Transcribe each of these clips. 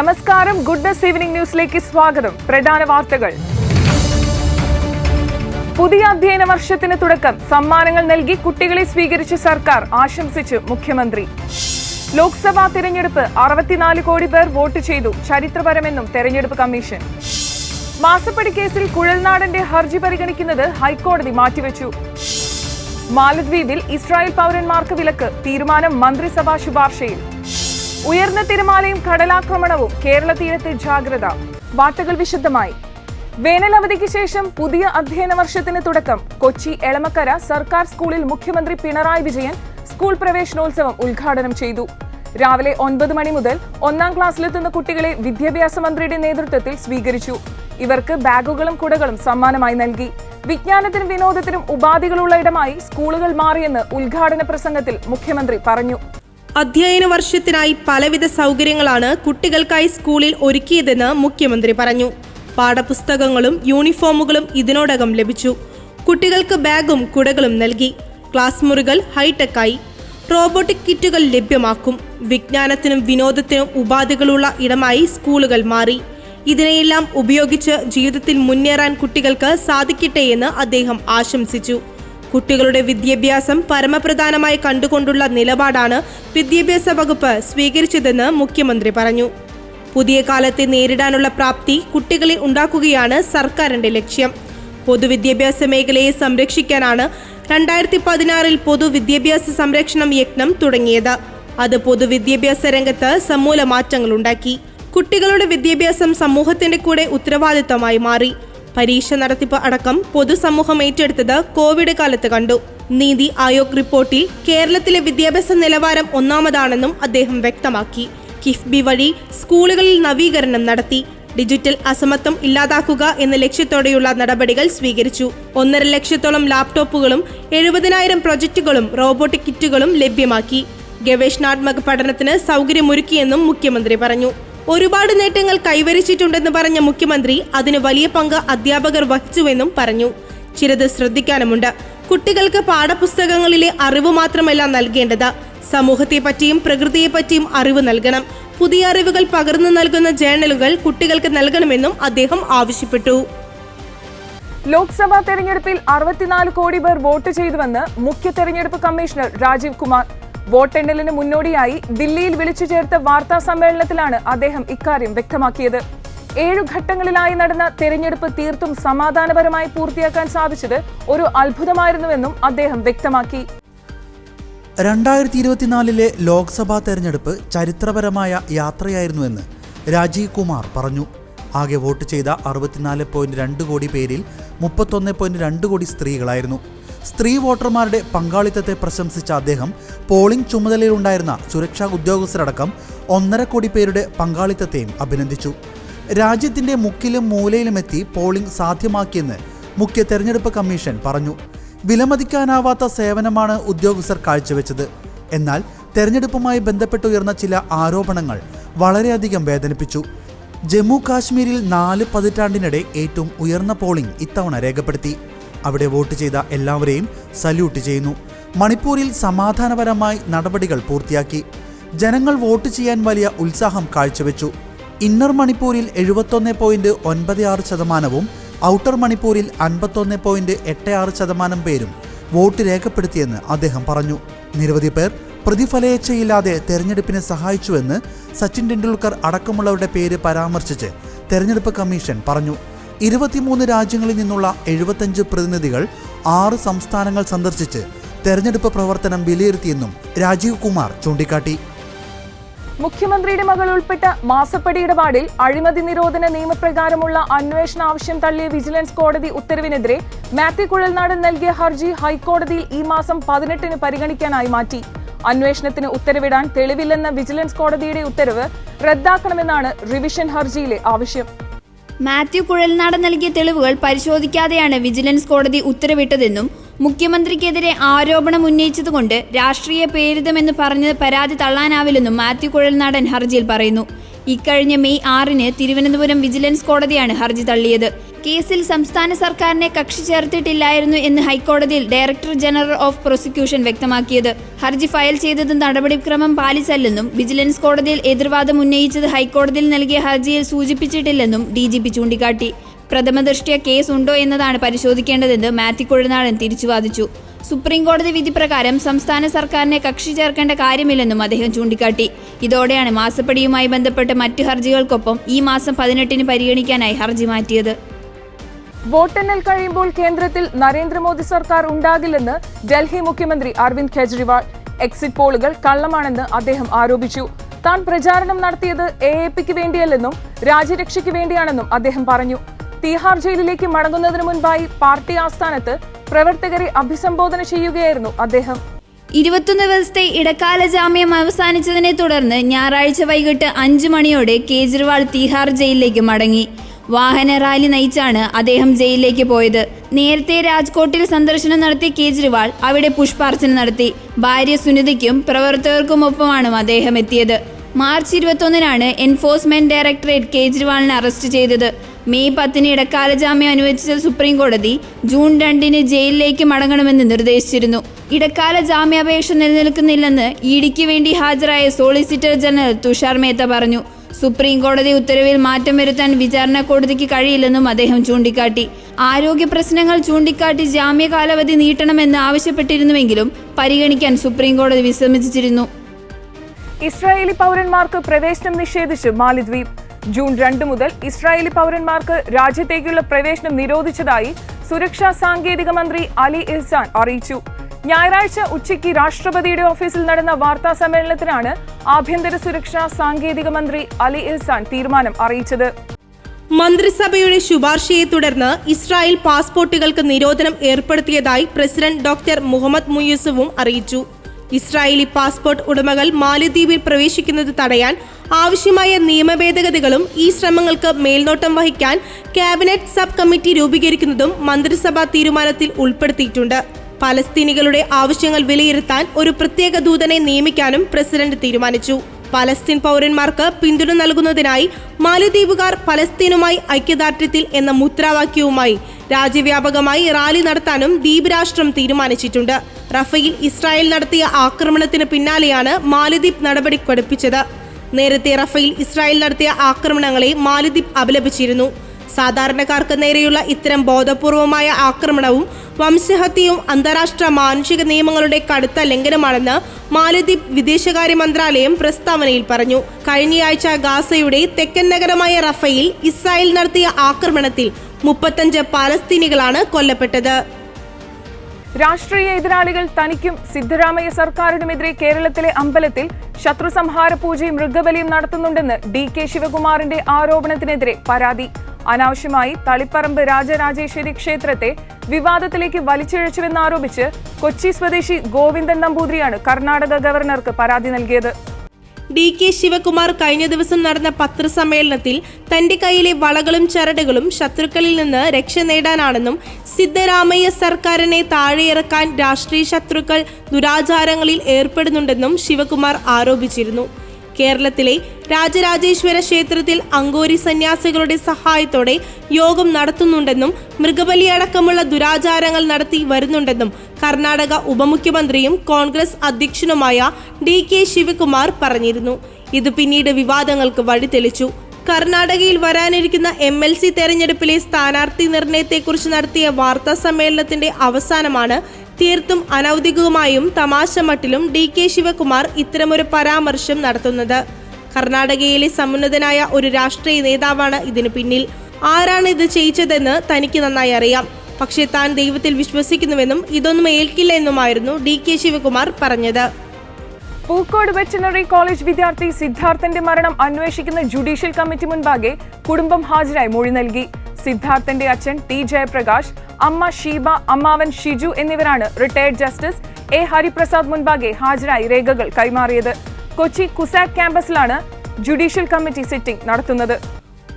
നമസ്കാരം. Good news evening ന്യൂസിലേക്ക് സ്വാഗതം. പ്രധാന വാർത്തകൾ. പുതിയ അധ്യയന വർഷത്തിന് തുടക്കം. സമ്മാനങ്ങൾ നൽകി കുട്ടികളെ സ്വീകരിച്ച സർക്കാർ ആശംസിച്ച് മുഖ്യമന്ത്രി. ലോക്സഭാ തിരഞ്ഞെടുപ്പ് അറുപത്തിനാല് കോടി പേർ വോട്ട് ചെയ്തു. ചരിത്രപരമെന്നും തെരഞ്ഞെടുപ്പ് കമ്മീഷൻ. മാസപ്പടി കേസിൽ കുഴൽനാടന്റെ ഹർജി പരിഗണിക്കുന്നത് ഹൈക്കോടതി മാറ്റിവെച്ചു. മാലദ്വീപിൽ ഇസ്രായേൽ പൗരന്മാർക്ക് വിലക്ക്. തീരുമാനം മന്ത്രിസഭാ ശുപാർശയിൽ. ഉയർന്ന തിരമാലയും കടലാക്രമണവും കേരള തീരത്ത് ജാഗ്രത. വാർത്തകൾ വിശദമായി. വേനലവധിക്ക് ശേഷം പുതിയ അധ്യയന വർഷത്തിന് തുടക്കം. കൊച്ചി എളമക്കര സർക്കാർ സ്കൂളിൽ മുഖ്യമന്ത്രി പിണറായി വിജയൻ സ്കൂൾ പ്രവേശനോത്സവം ഉദ്ഘാടനം ചെയ്തു. രാവിലെ ഒൻപത് മണി മുതൽ ഒന്നാം ക്ലാസ്സിലെത്തുന്ന കുട്ടികളെ വിദ്യാഭ്യാസ മന്ത്രിയുടെ നേതൃത്വത്തിൽ സ്വീകരിച്ചു. ഇവർക്ക് ബാഗുകളും കുടകളും സമ്മാനമായി നൽകി. വിജ്ഞാനത്തിനും വിനോദത്തിനും ഉപാധികളുള്ള ഇടമായി സ്കൂളുകൾ മാറിയെന്ന് ഉദ്ഘാടന പ്രസംഗത്തിൽ മുഖ്യമന്ത്രി പറഞ്ഞു. അധ്യയന വർഷത്തിനായി പലവിധ സൗകര്യങ്ങളാണ് കുട്ടികൾക്കായി സ്കൂളിൽ ഒരുക്കിയതെന്ന് മുഖ്യമന്ത്രി പറഞ്ഞു. പാഠപുസ്തകങ്ങളും യൂണിഫോമുകളും ഇതിനോടകം ലഭിച്ചു. കുട്ടികൾക്ക് ബാഗും കുടകളും നൽകി. ക്ലാസ് മുറികൾ ഹൈടെക്കായി. റോബോട്ടിക് കിറ്റുകൾ ലഭ്യമാക്കും. വിജ്ഞാനത്തിനും വിനോദത്തിനും ഉപാധികളുള്ള ഇടമായി സ്കൂളുകൾ മാറി. ഇതിനെയെല്ലാം ഉപയോഗിച്ച് ജീവിതത്തിൽ മുന്നേറാൻ കുട്ടികൾക്ക് സാധിക്കട്ടെ എന്ന് അദ്ദേഹം ആശംസിച്ചു. കുട്ടികളുടെ വിദ്യാഭ്യാസം പരമപ്രധാനമായി കണ്ടുകൊണ്ടുള്ള നിലപാടാണ് വിദ്യാഭ്യാസ വകുപ്പ് സ്വീകരിച്ചതെന്ന് മുഖ്യമന്ത്രി പറഞ്ഞു. പുതിയ കാലത്തെ നേരിടാനുള്ള പ്രാപ്തി കുട്ടികളിൽ ഉണ്ടാക്കുകയാണ് സർക്കാരിന്റെ ലക്ഷ്യം. പൊതുവിദ്യാഭ്യാസ മേഖലയെ സംരക്ഷിക്കാനാണ് രണ്ടായിരത്തി പതിനാറിൽ പൊതുവിദ്യാഭ്യാസ സംരക്ഷണം യജ്ഞം തുടങ്ങിയത്. അത് പൊതുവിദ്യാഭ്യാസ രംഗത്ത് സമൂല മാറ്റങ്ങളുണ്ടാക്കി. കുട്ടികളുടെ വിദ്യാഭ്യാസം സമൂഹത്തിന്റെ കൂടെ ഉത്തരവാദിത്തമായി മാറി. പരീക്ഷ നടത്തിപ്പ് അടക്കം പൊതുസമൂഹം ഏറ്റെടുത്തത് കോവിഡ് കാലത്ത് കണ്ടു. നീതി ആയോഗ് റിപ്പോർട്ടിൽ കേരളത്തിലെ വിദ്യാഭ്യാസ നിലവാരം ഒന്നാമതാണെന്നും അദ്ദേഹം വ്യക്തമാക്കി. കിഫ്ബി വഴി സ്കൂളുകളിൽ നവീകരണം നടത്തി. ഡിജിറ്റൽ അസമത്വം ഇല്ലാതാക്കുക എന്ന ലക്ഷ്യത്തോടെയുള്ള നടപടികൾ സ്വീകരിച്ചു. ഒന്നര ലക്ഷത്തോളം ലാപ്ടോപ്പുകളും എഴുപതിനായിരം പ്രൊജക്ടുകളും റോബോട്ടിക് കിറ്റുകളും ലഭ്യമാക്കി. ഗവേഷണാത്മക പഠനത്തിന് സൗകര്യമൊരുക്കിയെന്നും മുഖ്യമന്ത്രി പറഞ്ഞു. ഒരുപാട് നേട്ടങ്ങൾ കൈവരിച്ചിട്ടുണ്ടെന്ന് പറഞ്ഞ മുഖ്യമന്ത്രി അതിന് വലിയ പങ്ക് അധ്യാപകർ വഹിച്ചുവെന്നും പറഞ്ഞു. ചിലത് ശ്രദ്ധിക്കാനുമുണ്ട്. കുട്ടികൾക്ക് പാഠപുസ്തകങ്ങളിലെ അറിവ് മാത്രമല്ല നൽകേണ്ടത്. പ്രകൃതിയെ പറ്റിയും അറിവ് നൽകണം. പുതിയ അറിവുകൾ പകർന്നു നൽകുന്ന ജേണലുകൾ കുട്ടികൾക്ക് നൽകണമെന്നും അദ്ദേഹം ആവശ്യപ്പെട്ടു. ലോക്സഭാ തെരഞ്ഞെടുപ്പിൽ അറുപത്തിനാല് കോടി പേർ വോട്ട് ചെയ്തുവെന്ന് മുഖ്യ തെരഞ്ഞെടുപ്പ് കമ്മീഷണർ രാജീവ് കുമാർ വോട്ടെണ്ണലിന് മുന്നോടിയായി ദില്ലിയിൽ വിളിച്ചു ചേർത്ത വാർത്താ സമ്മേളനത്തിലാണ് അദ്ദേഹം ഇക്കാര്യം വ്യക്തമാക്കിയത്. ഏഴു ഘട്ടങ്ങളിലായി നടന്ന തെരഞ്ഞെടുപ്പ് തീർത്തും സമാധാനപരമായി പൂർത്തിയാക്കാൻ സാധിച്ചത് ഒരു അത്ഭുതമായിരുന്നുവെന്നും അദ്ദേഹം വ്യക്തമാക്കി. രണ്ടായിരത്തി ഇരുപത്തിനാലിലെ ലോക്സഭാ തെരഞ്ഞെടുപ്പ് ചരിത്രപരമായ യാത്രയായിരുന്നുവെന്ന് രാജീവ് കുമാർ പറഞ്ഞു. ആകെ വോട്ട് ചെയ്ത അറുപത്തിനാല് പോയിന്റ് രണ്ട് കോടി പേരിൽ മുപ്പത്തൊന്ന് പോയിന്റ് രണ്ട് കോടി സ്ത്രീകളായിരുന്നു. സ്ത്രീ വോട്ടർമാരുടെ പങ്കാളിത്തത്തെ പ്രശംസിച്ച അദ്ദേഹം പോളിംഗ് ചുമതലയിലുണ്ടായിരുന്ന സുരക്ഷാ ഉദ്യോഗസ്ഥരടക്കം ഒന്നര കോടി പേരുടെ പങ്കാളിത്തത്തെയും അഭിനന്ദിച്ചു. രാജ്യത്തിന്റെ മുക്കിലും മൂലയിലുമെത്തി പോളിംഗ് സാധ്യമാക്കിയെന്ന് മുഖ്യ തെരഞ്ഞെടുപ്പ് കമ്മീഷൻ പറഞ്ഞു. വിലമതിക്കാനാവാത്ത സേവനമാണ് ഉദ്യോഗസ്ഥർ കാഴ്ചവെച്ചത്. എന്നാൽ തെരഞ്ഞെടുപ്പുമായി ബന്ധപ്പെട്ടുയർന്ന ചില ആരോപണങ്ങൾ വളരെയധികം വേദനിപ്പിച്ചു. ജമ്മു കാശ്മീരിൽ നാല് പതിറ്റാണ്ടിനിടെ ഏറ്റവും ഉയർന്ന പോളിംഗ് ഇത്തവണ രേഖപ്പെടുത്തി. അവിടെ വോട്ട് ചെയ്ത എല്ലാവരെയും സല്യൂട്ട് ചെയ്യുന്നു. മണിപ്പൂരിൽ സമാധാനപരമായി നടപടികൾ പൂർത്തിയാക്കി. ജനങ്ങൾ വോട്ട് ചെയ്യാൻ വലിയ ഉത്സാഹം കാഴ്ചവെച്ചു. ഇന്നർ മണിപ്പൂരിൽ എഴുപത്തൊന്ന് പോയിന്റ് ഒൻപത് ആറ് ശതമാനവും ഔട്ടർ മണിപ്പൂരിൽ അൻപത്തൊന്ന് പോയിന്റ് എട്ട് ആറ് ശതമാനം പേരും വോട്ട് രേഖപ്പെടുത്തിയെന്ന് അദ്ദേഹം പറഞ്ഞു. നിരവധി പേർ പ്രതിഫലേച്ഛയില്ലാതെ തെരഞ്ഞെടുപ്പിനെ സഹായിച്ചുവെന്ന് സച്ചിൻ ടെണ്ടുൽക്കർ അടക്കമുള്ളവരുടെ പേര് പരാമർശിച്ച് തെരഞ്ഞെടുപ്പ് കമ്മീഷൻ പറഞ്ഞു. ഇരുപത്തിമൂന്ന് രാജ്യങ്ങളിൽ നിന്നുള്ള എഴുപത്തഞ്ച് പ്രതിനിധികൾ ആറ് സംസ്ഥാനങ്ങൾ സന്ദർശിച്ച് തെരഞ്ഞെടുപ്പ് പ്രവർത്തനം വിലയിരുത്തിയെന്നും രാജീവ് കുമാർ ചൂണ്ടിക്കാട്ടി. മുഖ്യമന്ത്രിയുടെ മകൾ ഉൾപ്പെട്ട മാസപ്പടി ഇടപാടിൽ അഴിമതി നിരോധന നിയമപ്രകാരമുള്ള അന്വേഷണ ആവശ്യം തള്ളിയ വിജിലൻസ് കോടതി ഉത്തരവിനെതിരെ മാത്യു കുഴൽനാടൻ നൽകിയ ഹർജി ഹൈക്കോടതിയിൽ ഈ മാസം പതിനെട്ടിന് പരിഗണിക്കാനായി മാറ്റി. അന്വേഷണത്തിന് ഉത്തരവിടാൻ തെളിവില്ലെന്ന വിജിലൻസ് കോടതിയുടെ ഉത്തരവ് റദ്ദാക്കണമെന്നാണ് റിവിഷൻ ഹർജിയിലെ ആവശ്യം. മാത്യു കുഴൽനാടൻ നൽകിയ തെളിവുകൾ പരിശോധിക്കാതെയാണ് വിജിലൻസ് കോടതി ഉത്തരവിട്ടതെന്നും മുഖ്യമന്ത്രിക്കെതിരെ ആരോപണം ഉന്നയിച്ചതുകൊണ്ട് രാഷ്ട്രീയ പേരിതമെന്ന് പറഞ്ഞ് പരാതി തള്ളാനാവില്ലെന്നും മാത്യു കുഴൽനാടൻ ഹർജിയിൽ പറയുന്നു. ഇക്കഴിഞ്ഞ മെയ് ആറിന് തിരുവനന്തപുരം വിജിലൻസ് കോടതിയാണ് ഹർജി തള്ളിയത്. കേസിൽ സംസ്ഥാന സർക്കാരിനെ കക്ഷി ചേർത്തിട്ടില്ലായിരുന്നു എന്ന് ഹൈക്കോടതിയിൽ ഡയറക്ടർ ജനറൽ ഓഫ് പ്രോസിക്യൂഷൻ വ്യക്തമാക്കിയത്. ഹർജി ഫയൽ ചെയ്തത് നടപടിക്രമം പാലിച്ചല്ലെന്നും വിജിലൻസ് കോടതിയിൽ എതിർവാദം ഉന്നയിച്ചത് ഹൈക്കോടതിയിൽ നൽകിയ ഹർജിയിൽ സൂചിപ്പിച്ചിട്ടില്ലെന്നും ഡി ജി പി ചൂണ്ടിക്കാട്ടി. പ്രഥമദൃഷ്ട്യ കേസ് ഉണ്ടോ എന്നതാണ് പരിശോധിക്കേണ്ടതെന്ന് മാത്യു കുഴനാടൻ തിരിച്ചു വാദിച്ചു സുപ്രീം കോടതി വിധി പ്രകാരം സംസ്ഥാന സർക്കാരിനെ കക്ഷി ചേർക്കേണ്ട കാര്യമില്ലെന്നും അദ്ദേഹം ചൂണ്ടിക്കാട്ടി. ഇതോടെയാണ് മാസപ്പടിയുമായി ബന്ധപ്പെട്ട മറ്റ് ഹർജികൾക്കൊപ്പം ഈ മാസം പതിനെട്ടിന് പരിഗണിക്കാനായി ഹർജി മാറ്റിയത്. വോട്ടെണ്ണൽ കഴിയുമ്പോൾ കേന്ദ്രത്തിൽ നരേന്ദ്രമോദി സർക്കാർ ഉണ്ടാകില്ലെന്ന് ഡൽഹി മുഖ്യമന്ത്രി അരവിന്ദ് കെജ്രിവാൾ. എക്സിറ്റ് പോളുകൾ കള്ളമാണെന്ന് അദ്ദേഹം ആരോപിച്ചു. താൻ പ്രചാരണം നടത്തിയത് എ എ പിക്ക് വേണ്ടിയല്ലെന്നും രാജ്യരക്ഷയ്ക്ക് വേണ്ടിയാണെന്നും അദ്ദേഹം പറഞ്ഞു. തീഹാർ ജയിലിലേക്ക് മടങ്ങുന്നതിന് മുൻപായി പാർട്ടി ആസ്ഥാനത്ത് പ്രവർത്തകരെ അഭിസംബോധന ചെയ്യുകയായിരുന്നു അദ്ദേഹം. ഇരുപത്തൊന്ന് ദിവസത്തെ ഇടക്കാല ജാമ്യം അവസാനിച്ചതിനെ തുടർന്ന് ഞായറാഴ്ച വൈകിട്ട് അഞ്ചു മണിയോടെ കേജ്രിവാൾ തീഹാർ ജയിലിലേക്ക് മടങ്ങി. വാഹന റാലി നയിച്ചാണ് അദ്ദേഹം ജയിലിലേക്ക് പോയത്. നേരത്തെ രാജ്കോട്ടിൽ സന്ദർശനം നടത്തിയ കേജ്രിവാൾ അവിടെ പുഷ്പാർച്ചന നടത്തി. ഭാര്യ സുനിതയ്ക്കും പ്രവർത്തകർക്കുമൊപ്പമാണ് അദ്ദേഹം എത്തിയത്. മാർച്ച് ഇരുപത്തൊന്നിനാണ് എൻഫോഴ്സ്മെന്റ് ഡയറക്ടറേറ്റ് കേജ്രിവാളിനെ അറസ്റ്റ് ചെയ്തത്. മെയ് പത്തിന് ഇടക്കാല ജാമ്യം അനുവദിച്ച സുപ്രീം കോടതി ജൂൺ രണ്ടിന് ജയിലിലേക്ക് മടങ്ങണമെന്ന് നിർദ്ദേശിച്ചിരുന്നു. ഇടക്കാല ജാമ്യാപേക്ഷ നിലനിൽക്കുന്നില്ലെന്ന് ഇഡിക്ക് വേണ്ടി ഹാജരായ സോളിസിറ്റർ ജനറൽ തുഷാർ മേത്ത പറഞ്ഞു. സുപ്രീം കോടതി ഉത്തരവിൽ മാറ്റം വരുത്താൻ വിചാരണ കോടതിക്ക് കഴിയില്ലെന്നും അദ്ദേഹം ചൂണ്ടിക്കാട്ടി. ആരോഗ്യ പ്രശ്നങ്ങൾ ചൂണ്ടിക്കാട്ടി ജാമ്യ കാലാവധി നീട്ടണമെന്ന് ആവശ്യപ്പെട്ടിരുന്നുവെങ്കിലും പരിഗണിക്കാൻ സുപ്രീം കോടതി വിസമ്മതിച്ചിരുന്നു. ഇസ്രായേലി പൗരന്മാർക്ക് പ്രവേശനം നിഷേധിച്ച് മാലിദ്വീപ്. ജൂൺ രണ്ട് മുതൽ ഇസ്രായേലി പൗരന്മാർക്ക് രാജ്യത്തേക്കുള്ള പ്രവേശനം നിരോധിച്ചതായി സുരക്ഷാ സാങ്കേതിക മന്ത്രി അലി ഇഹ്സാൻ അറിയിച്ചു. ഞായറാഴ്ച ഉച്ചയ്ക്ക് രാഷ്ട്രപതിയുടെ ഓഫീസിൽ നടന്ന വാർത്താ സമ്മേളനത്തിലാണ് ആഭ്യന്തര സുരക്ഷാ സാങ്കേതിക മന്ത്രി അലി ഇഹ്സാൻ തീരുമാനം അറിയിച്ചത്. മന്ത്രിസഭയുടെ ശുപാർശയെ തുടർന്ന് ഇസ്രായേൽ പാസ്പോർട്ടുകൾക്ക് നിരോധനം ഏർപ്പെടുത്തിയതായി പ്രസിഡന്റ് ഡോക്ടർ മുഹമ്മദ് മുയൂസുവും അറിയിച്ചു. ഇസ്രായേലി പാസ്പോർട്ട് ഉടമകൾ മാലദ്വീപിൽ പ്രവേശിക്കുന്നത് തടയാൻ ആവശ്യമായ നിയമഭേദഗതികളും ഈ ശ്രമങ്ങൾക്ക് മേൽനോട്ടം വഹിക്കാൻ ക്യാബിനറ്റ് സബ് കമ്മിറ്റി രൂപീകരിക്കുന്നതും മന്ത്രിസഭാ തീരുമാനത്തിൽ ഉൾപ്പെടുത്തിയിട്ടുണ്ട്. പലസ്തീനികളുടെ ആവശ്യങ്ങൾ വിലയിരുത്താൻ ഒരു പ്രത്യേക ദൂതനെ നിയമിക്കാനും പ്രസിഡന്റ് തീരുമാനിച്ചു. പലസ്തീൻ പൗരന്മാർക്ക് പിന്തുണ നൽകുന്നതിനായി മാലദ്വീപുകാർ പലസ്തീനുമായി ഐക്യദാർഢ്യത്തിൽ എന്ന മുദ്രാവാക്യവുമായി രാജ്യവ്യാപകമായി റാലി നടത്താനും ദ്വീപ് രാഷ്ട്രം തീരുമാനിച്ചിട്ടുണ്ട്. റഫയിൽ ഇസ്രായേൽ നടത്തിയ ആക്രമണത്തിന് പിന്നാലെയാണ് മാലദ്വീപ് നടപടി കടുപ്പിച്ചത്. നേരത്തെ റഫയിൽ ഇസ്രായേൽ നടത്തിയ ആക്രമണങ്ങളെ മാലദ്വീപ് അപലപിച്ചിരുന്നു. സാധാരണക്കാർക്ക് നേരെയുള്ള ഇത്തരം ബോധപൂർവമായ ആക്രമണവും വംശഹത്യയും അന്താരാഷ്ട്ര മാനുഷിക നിയമങ്ങളുടെ കടുത്ത ലംഘനമാണെന്ന് മാലദ്വീപ് വിദേശകാര്യ മന്ത്രാലയം പ്രസ്താവനയിൽ പറഞ്ഞു. കഴിഞ്ഞയാഴ്ച ഗാസയുടെ തെക്കൻ നഗരമായ റഫയിൽ ഇസ്രായേൽ നടത്തിയ ആക്രമണത്തിൽ മുപ്പത്തഞ്ച് പാലസ്തീനികളാണ് കൊല്ലപ്പെട്ടത്. രാഷ്ട്രീയ എതിരാളികൾ തനിക്കും സിദ്ധരാമയ്യ സർക്കാരിനുമെതിരെ കേരളത്തിലെ അമ്പലത്തിൽ ശത്രു സംഹാര പൂജയും മൃഗബലിയും നടത്തുന്നുണ്ടെന്ന് ഡി കെ ശിവകുമാറിന്റെ ആരോപണത്തിനെതിരെ പരാതി. അനാവശ്യമായി തളിപ്പറമ്പ് രാജരാജേശ്വരി ക്ഷേത്രത്തെ വിവാദത്തിലേക്ക് വലിച്ചിഴച്ചുവെന്നാരോപിച്ച് കൊച്ചി സ്വദേശി ഗോവിന്ദൻ നമ്പൂതിരിയാണ് കർണാടക ഗവർണർക്ക് പരാതി നൽകിയത്. ഡി കെ ശിവകുമാർ കഴിഞ്ഞ ദിവസം നടന്ന പത്രസമ്മേളനത്തിൽ തന്റെ കയ്യിലെ വളകളും ചരടുകളും ശത്രുക്കളിൽ നിന്ന് രക്ഷ നേടാനാണെന്നും സിദ്ധരാമയ്യ സർക്കാരിനെ താഴെയിറക്കാൻ രാഷ്ട്രീയ ശത്രുക്കൾ ദുരാചാരങ്ങളിൽ ഏർപ്പെടുന്നുണ്ടെന്നും ശിവകുമാർ ആരോപിച്ചിരുന്നു. കേരളത്തിലെ രാജരാജേശ്വര ക്ഷേത്രത്തിൽ അങ്കോരി സന്യാസികളുടെ സഹായത്തോടെ യോഗം നടത്തുന്നുണ്ടെന്നും മൃഗബലി അടക്കമുള്ള ദുരാചാരങ്ങൾ നടത്തി വരുന്നുണ്ടെന്നും കർണാടക ഉപമുഖ്യമന്ത്രിയും കോൺഗ്രസ് അധ്യക്ഷനുമായ ഡി കെ ശിവകുമാർ പറഞ്ഞിരുന്നു. ഇത് പിന്നീട് വിവാദങ്ങൾക്ക് വഴിതെളിച്ചു കർണാടകയിൽ വരാനിരിക്കുന്ന എം എൽ സി തെരഞ്ഞെടുപ്പിലെ സ്ഥാനാർത്ഥി നിർണയത്തെക്കുറിച്ച് നടത്തിയ വാർത്താ സമ്മേളനത്തിന്റെ അവസാനമാണ് തീർത്തും അനൌദ്യോഗികമായും തമാശ മട്ടിലും ഡി കെ ശിവകുമാർ ഇത്തരമൊരു പരാമർശം നടത്തുന്നത്. കർണാടകയിലെ സമുന്നതനായ ഒരു രാഷ്ട്രീയ നേതാവാണ് ഇതിനു പിന്നിൽ. ആരാണ് ഇത് ചെയ്യിച്ചതെന്ന് തനിക്ക് നന്നായി അറിയാം. പക്ഷേ താൻ ദൈവത്തിൽ വിശ്വസിക്കുന്നുവെന്നും ഇതൊന്നും ഏൽക്കില്ല എന്നുമായിരുന്നു ഡി കെ ശിവകുമാർ പറഞ്ഞത്. പൂക്കോട് വെറ്റിനറി കോളേജ് വിദ്യാർത്ഥി സിദ്ധാർത്ഥന്റെ മരണം അന്വേഷിക്കുന്ന ജുഡീഷ്യൽ കമ്മിറ്റി മുൻപാകെ കുടുംബം ഹാജരായി മൊഴി നൽകി. സിദ്ധാർത്ഥന്റെ അച്ഛൻ ടി ജയപ്രകാശ് അമ്മ ഷീബ അമ്മാവൻ ഷിജു എന്നിവരാണ് റിട്ടയർഡ് ജസ്റ്റിസ് എ ഹരിപ്രസാദ് മുൻപാകെ ഹാജരായി രേഖകൾ കൈമാറിയത്. കൊച്ചി കുസാക് ക്യാമ്പസിലാണ് ജുഡീഷ്യൽ കമ്മിറ്റി സിറ്റിംഗ് നടത്തുന്നത്.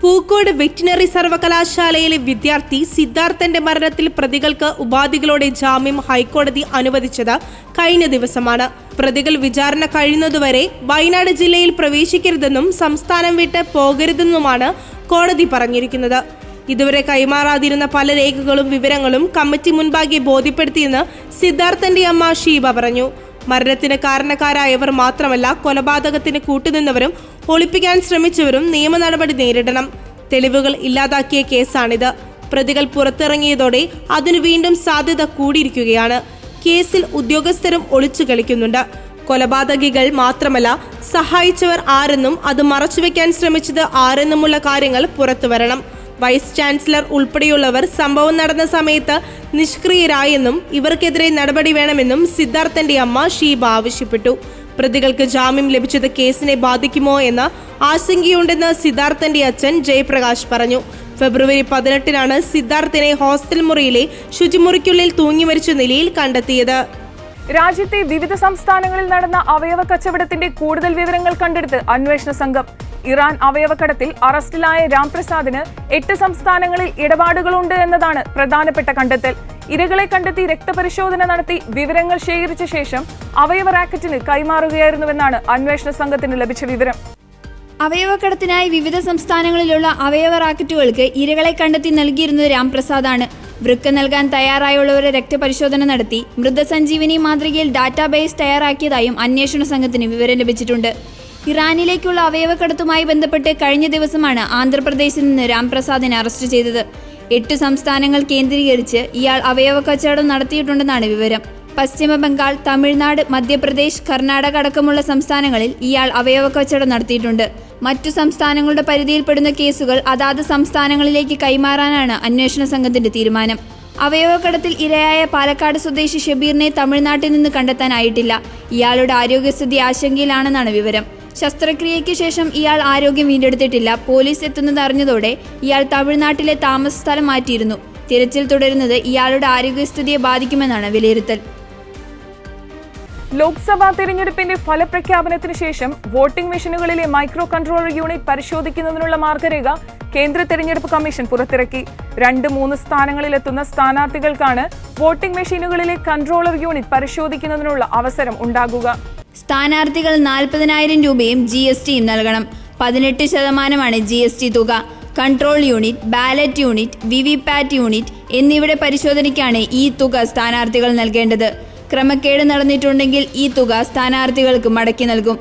പൂക്കോട് വെറ്റിനറി സർവകലാശാലയിലെ വിദ്യാർത്ഥി സിദ്ധാർത്ഥന്റെ മരണത്തിൽ പ്രതികൾക്ക് ഉപാധികളോടെ ജാമ്യം ഹൈക്കോടതി അനുവദിച്ചത് കഴിഞ്ഞ ദിവസമാണ്. പ്രതികൾ വിചാരണ കഴിയുന്നതുവരെ വയനാട് ജില്ലയിൽ പ്രവേശിക്കരുതെന്നും സംസ്ഥാനം വിട്ട് പോകരുതെന്നുമാണ് കോടതി പറഞ്ഞിരിക്കുന്നത്. ഇതുവരെ കൈമാറാതിരുന്ന പല രേഖകളും വിവരങ്ങളും കമ്മിറ്റി മുൻപാകെ ബോധ്യപ്പെടുത്തിയെന്ന് സിദ്ധാർത്ഥന്റെ അമ്മ ഷീബ പറഞ്ഞു. മരണത്തിന് കാരണക്കാരായവർ മാത്രമല്ല കൊലപാതകത്തിന് കൂട്ടുനിന്നവരും ഒളിപ്പിക്കാൻ ശ്രമിച്ചവരും നിയമ നടപടി നേരിടണം. തെളിവുകൾ ഇല്ലാതാക്കിയ കേസാണിത്. പ്രതികൾ പുറത്തിറങ്ങിയതോടെ അതിനു വീണ്ടും സാധ്യത കൂടിയിരിക്കുകയാണ്. കേസിൽ ഉദ്യോഗസ്ഥരും ഒളിച്ചു കളിക്കുന്നുണ്ട്. കൊലപാതകികൾ മാത്രമല്ല സഹായിച്ചവർ ആരെന്നും അത് മറച്ചുവെക്കാൻ ശ്രമിച്ചത് ആരെന്നുമുള്ള കാര്യങ്ങൾ പുറത്തുവരണം വൈസ് ചാൻസലർ ഉൾപ്പെടെയുള്ളവർ സംഭവം നടന്ന സമയത്ത് നിഷ്ക്രിയരായെന്നും ഇവർക്കെതിരെ നടപടി വേണമെന്നും സിദ്ധാർത്ഥന്റെ അമ്മ ഷീബ ആവശ്യപ്പെട്ടു. പ്രതികൾക്ക് ജാമ്യം ലഭിച്ചത് കേസിനെ ബാധിക്കുമോ എന്ന ആശങ്കയുണ്ടെന്ന് സിദ്ധാർത്ഥന്റെ അച്ഛൻ ജയപ്രകാശ് പറഞ്ഞു. ഫെബ്രുവരി പതിനെട്ടിനാണ് സിദ്ധാർത്ഥിനെ ഹോസ്റ്റൽ മുറിയിലെ ശുചിമുറിക്കുള്ളിൽ തൂങ്ങി മരിച്ച നിലയിൽ കണ്ടെത്തിയത്. രാജ്യത്തെ വിവിധ സംസ്ഥാനങ്ങളിൽ നടന്ന അവയവ കച്ചവടത്തിന്റെ കൂടുതൽ വിവരങ്ങൾ കണ്ടെടുത്ത് അന്വേഷണ സംഘം ഇറാൻ അവയവക്കടത്തിൽ അറസ്റ്റിലായ രാംപ്രസാദിന് എട്ട് സംസ്ഥാനങ്ങളിൽ ഇടപാടുകളുണ്ട് എന്നതാണ് പ്രധാനപ്പെട്ട കണ്ടെത്തൽ. ഇരകളെ കണ്ടെത്തി രക്തപരിശോധന നടത്തി വിവരങ്ങൾ ശേഖരിച്ച ശേഷം അവയവ റാക്കറ്റിന് കൈമാറുകയായിരുന്നുവെന്നാണ് അന്വേഷണ സംഘത്തിന് ലഭിച്ച വിവരം. അവയവക്കടത്തിനായി വിവിധ സംസ്ഥാനങ്ങളിലുള്ള അവയവ റാക്കറ്റുകൾക്ക് ഇരകളെ കണ്ടെത്തി നൽകിയിരുന്നത് രാംപ്രസാദാണ്. വൃക്ക നൽകാൻ തയ്യാറായുള്ളവരെ രക്തപരിശോധന നടത്തി മൃതസഞ്ജീവനി മാതൃകയിൽ ഡാറ്റാബേസ് തയ്യാറാക്കിയതായും അന്വേഷണ സംഘത്തിന് വിവരം ലഭിച്ചിട്ടുണ്ട്. ഇറാനിലേക്കുള്ള അവയവക്കടത്തുമായി ബന്ധപ്പെട്ട് കഴിഞ്ഞ ദിവസമാണ് ആന്ധ്രാപ്രദേശിൽ നിന്ന് രാംപ്രസാദിനെ അറസ്റ്റ് ചെയ്തത്. എട്ട് സംസ്ഥാനങ്ങൾ കേന്ദ്രീകരിച്ച് ഇയാൾ അവയവ കച്ചവടം നടത്തിയിട്ടുണ്ടെന്നാണ് വിവരം. പശ്ചിമ ബംഗാൾ തമിഴ്നാട് മധ്യപ്രദേശ് കർണാടക അടക്കമുള്ള സംസ്ഥാനങ്ങളിൽ ഇയാൾ അവയവ കച്ചവടം നടത്തിയിട്ടുണ്ട്. മറ്റു സംസ്ഥാനങ്ങളുടെ പരിധിയിൽപ്പെടുന്ന കേസുകൾ അതാത് സംസ്ഥാനങ്ങളിലേക്ക് കൈമാറാനാണ് അന്വേഷണ സംഘത്തിന്റെ തീരുമാനം. അവയവക്കടത്തിൽ ഇരയായ പാലക്കാട് സ്വദേശി ഷബീറിനെ തമിഴ്നാട്ടിൽ നിന്ന് കണ്ടെത്താനായിട്ടില്ല. ഇയാളുടെ ആരോഗ്യസ്ഥിതി ആശങ്കയിലാണെന്നാണ് വിവരം. ശസ്ത്രക്രിയയ്ക്ക് ശേഷം ഇയാൾ ആരോഗ്യം വീണ്ടെടുത്തിട്ടില്ല. പോലീസ് എത്തുന്നത് അറിഞ്ഞതോടെ ഇയാൾ തമിഴ്നാട്ടിലെ താമസ സ്ഥലം മാറ്റിയിരുന്നു. തിരച്ചിൽ തുടരുന്നത് ഇയാളുടെ ആരോഗ്യസ്ഥിതിയെ ബാധിക്കുമെന്നാണ് വിലയിരുത്തൽ. ലോക്സഭാ തെരഞ്ഞെടുപ്പിന്റെ ഫലപ്രഖ്യാപനത്തിന് ശേഷം വോട്ടിംഗ് മെഷീനുകളിലെ മൈക്രോ കൺട്രോളർ യൂണിറ്റ് പരിശോധിക്കുന്നതിനുള്ള മാർഗരേഖ കേന്ദ്ര തെരഞ്ഞെടുപ്പ് കമ്മീഷൻ പുറത്തിറക്കി. രണ്ട് മൂന്ന് സ്ഥാനങ്ങളിലെത്തുന്ന സ്ഥാനാർത്ഥികൾക്കാണ് വോട്ടിംഗ് മെഷീനുകളിലെ കൺട്രോളർ യൂണിറ്റ് പരിശോധിക്കുന്നതിനുള്ള അവസരം ഉണ്ടാകുക. സ്ഥാനാർത്ഥികൾ നാൽപ്പതിനായിരം രൂപയും ജി എസ് ടിയും നൽകണം. പതിനെട്ട് ശതമാനമാണ് ജി എസ് ടി തുക. Control unit ballot unit V V PAT unit എന്നിവയുടെ പരിശോധനയ്ക്കാണ് ഈ തുക സ്ഥാനാർത്ഥികൾ നൽകേണ്ടത്. ക്രമക്കേട് നടന്നിട്ടുണ്ടെങ്കിൽ ഈ തുക സ്ഥാനാർത്ഥികൾക്ക് മടക്കി നൽകും.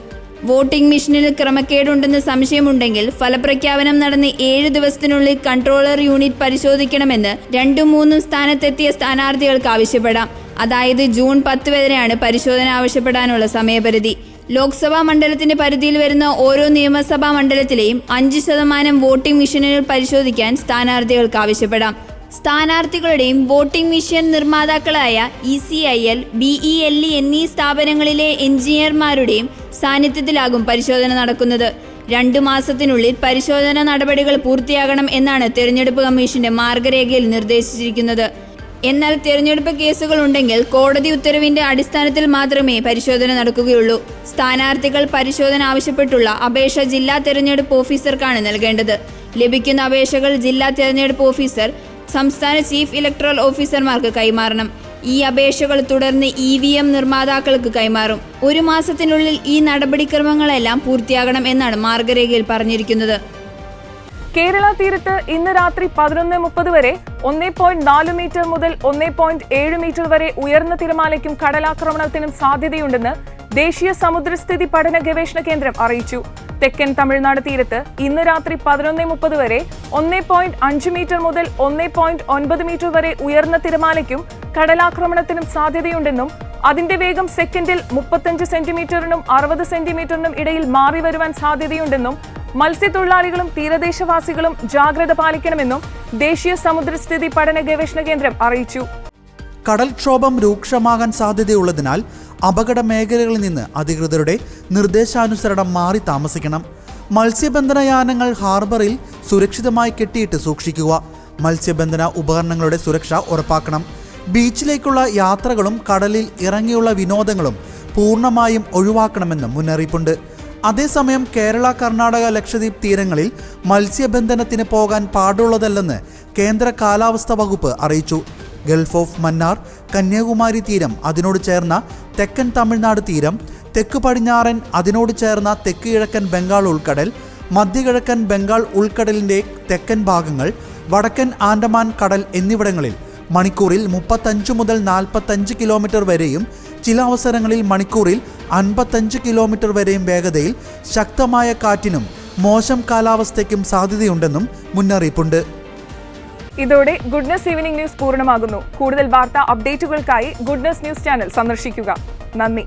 വോട്ടിംഗ് മെഷീനിൽ ക്രമക്കേടുണ്ടെന്ന് സംശയമുണ്ടെങ്കിൽ ഫലപ്രഖ്യാപനം നടന്ന് ഏഴ് ദിവസത്തിനുള്ളിൽ കൺട്രോളർ യൂണിറ്റ് പരിശോധിക്കണമെന്ന് രണ്ടും മൂന്നും സ്ഥാനത്തെത്തിയ സ്ഥാനാർത്ഥികൾക്ക് ആവശ്യപ്പെടാം. അതായത് ജൂൺ പത്ത് വരെയാണ് പരിശോധന ആവശ്യപ്പെടാനുള്ള സമയപരിധി. ലോക്സഭാ മണ്ഡലത്തിന്റെ പരിധിയിൽ വരുന്ന ഓരോ നിയമസഭാ മണ്ഡലത്തിലെയും അഞ്ച് ശതമാനം വോട്ടിംഗ് മെഷീനുകൾ പരിശോധിക്കാൻ സ്ഥാനാർത്ഥികൾക്ക് ആവശ്യപ്പെടാം. സ്ഥാനാർത്ഥികളുടെയും voting machine നിർമ്മാതാക്കളായ E C I L B E L E എന്നീ സ്ഥാപനങ്ങളിലെ എഞ്ചിനീയർമാരുടെയും സാന്നിധ്യത്തിലാകും പരിശോധന നടക്കുന്നത്. രണ്ടു മാസത്തിനുള്ളിൽ പരിശോധന നടപടികൾ പൂർത്തിയാകണം എന്നാണ് തെരഞ്ഞെടുപ്പ് കമ്മീഷന്റെ മാർഗരേഖയിൽ നിർദ്ദേശിച്ചിരിക്കുന്നത്. എന്നാൽ തിരഞ്ഞെടുപ്പ് കേസുകൾ ഉണ്ടെങ്കിൽ കോടതി ഉത്തരവിന്റെ അടിസ്ഥാനത്തിൽ മാത്രമേ പരിശോധന നടക്കുകയുള്ളൂ. സ്ഥാനാർത്ഥികൾ പരിശോധന ആവശ്യപ്പെട്ടുള്ള അപേക്ഷ ജില്ലാ തിരഞ്ഞെടുപ്പ് ഓഫീസർക്കാണ് നൽകേണ്ടത്. ലഭിക്കുന്ന അപേക്ഷകൾ ജില്ലാ തിരഞ്ഞെടുപ്പ് ഓഫീസർ സംസ്ഥാന ചീഫ് ഇലക്ട്രൽ ഓഫീസർമാർക്ക് കൈമാറണം. ഈ അപേക്ഷകൾ തുടർന്ന് ഇ വി എം നിർമ്മാതാക്കൾക്ക് കൈമാറും. ഒരു മാസത്തിനുള്ളിൽ ഈ നടപടിക്രമങ്ങളെല്ലാം പൂർത്തിയാകണം എന്നാണ് മാർഗരേഖയിൽ പറഞ്ഞിരിക്കുന്നത്. കേരള തീരത്ത് ഇന്ന് രാത്രി പതിനൊന്ന് മുപ്പത് വരെ ഒന്നേ പോയിന്റ് നാല് മീറ്റർ മുതൽ ഒന്നേ പോയിന്റ് ഏഴ് മീറ്റർ വരെ ഉയർന്ന തിരമാലയ്ക്കും കടലാക്രമണത്തിനും സാധ്യതയുണ്ടെന്ന് ദേശീയ സമുദ്രസ്ഥിതി പഠന ഗവേഷണ കേന്ദ്രം അറിയിച്ചു. തെക്കൻ തമിഴ്നാട് തീരത്ത് ഇന്ന് രാത്രി പതിനൊന്ന് മുപ്പത് വരെ ഒന്നേ പോയിന്റ് അഞ്ച് മീറ്റർ മുതൽ ഒന്നേ പോയിന്റ് ഒൻപത് മീറ്റർ വരെ ഉയർന്ന തിരമാലയ്ക്കും കടലാക്രമണത്തിനും സാധ്യതയുണ്ടെന്നും അതിന്റെ വേഗം സെക്കൻഡിൽ മുപ്പത്തഞ്ച് സെന്റിമീറ്ററിനും അറുപത് സെന്റിമീറ്ററിനും ഇടയിൽ മാറി വരുവാൻ സാധ്യതയുണ്ടെന്നും മത്സ്യത്തൊഴിലാളികളും തീരദേശവാസികളും ജാഗ്രത പാലിക്കണമെന്നും ദേശീയ സമുദ്രസ്ഥിതി പഠന ഗവേഷണ കേന്ദ്രം അറിയിച്ചു. കടൽക്ഷോഭം രൂക്ഷമാകാൻ സാധ്യതയുള്ളതിനാൽ അപകട മേഖലകളിൽ നിന്ന് അധികൃതരുടെ നിർദ്ദേശാനുസരണം മാറി താമസിക്കണം. മത്സ്യബന്ധന യാനങ്ങൾ ഹാർബറിൽ സുരക്ഷിതമായി കെട്ടിയിട്ട് സൂക്ഷിക്കുക. മത്സ്യബന്ധന ഉപകരണങ്ങളുടെ സുരക്ഷ ഉറപ്പാക്കണം. ബീച്ചിലേക്കുള്ള യാത്രകളും കടലിൽ ഇറങ്ങിയുള്ള വിനോദങ്ങളും പൂർണമായും ഒഴിവാക്കണമെന്നും മുന്നറിയിപ്പുണ്ട്. അതേസമയം കേരള കർണാടക ലക്ഷദ്വീപ് തീരങ്ങളിൽ മത്സ്യബന്ധനത്തിന് പോകാൻ പാടുള്ളതല്ലെന്ന് കേന്ദ്ര കാലാവസ്ഥാ വകുപ്പ് അറിയിച്ചു. ഗൾഫ് ഓഫ് മന്നാർ കന്യാകുമാരി തീരം അതിനോട് ചേർന്ന തെക്കൻ തമിഴ്നാട് തീരം തെക്ക് പടിഞ്ഞാറൻ അതിനോട് ചേർന്ന തെക്ക് കിഴക്കൻ ബംഗാൾ ഉൾക്കടൽ മധ്യകിഴക്കൻ ബംഗാൾ ഉൾക്കടലിന്റെ തെക്കൻ ഭാഗങ്ങൾ വടക്കൻ ആൻഡമാൻ കടൽ എന്നിവിടങ്ങളിൽ മണിക്കൂറിൽ മുപ്പത്തഞ്ച് മുതൽ നാൽപ്പത്തഞ്ച് കിലോമീറ്റർ വരെയും ചില അവസരങ്ങളിൽ മണിക്കൂറിൽ അൻപത്തഞ്ച് കിലോമീറ്റർ വരെയും വേഗതയിൽ ശക്തമായ കാറ്റിനും മോശം കാലാവസ്ഥയ്ക്കും സാധ്യതയുണ്ടെന്നും മുന്നറിയിപ്പുണ്ട്. ഇതോടെ ഗുഡ്നസ് ഈവനിംഗ് ന്യൂസ് പൂർണമാകുന്നു. കൂടുതൽ വാർത്താ അപ്ഡേറ്റുകൾക്കായി ഗുഡ്നസ് ന്യൂസ് ചാനൽ സന്ദർശിക്കുക. നന്ദി.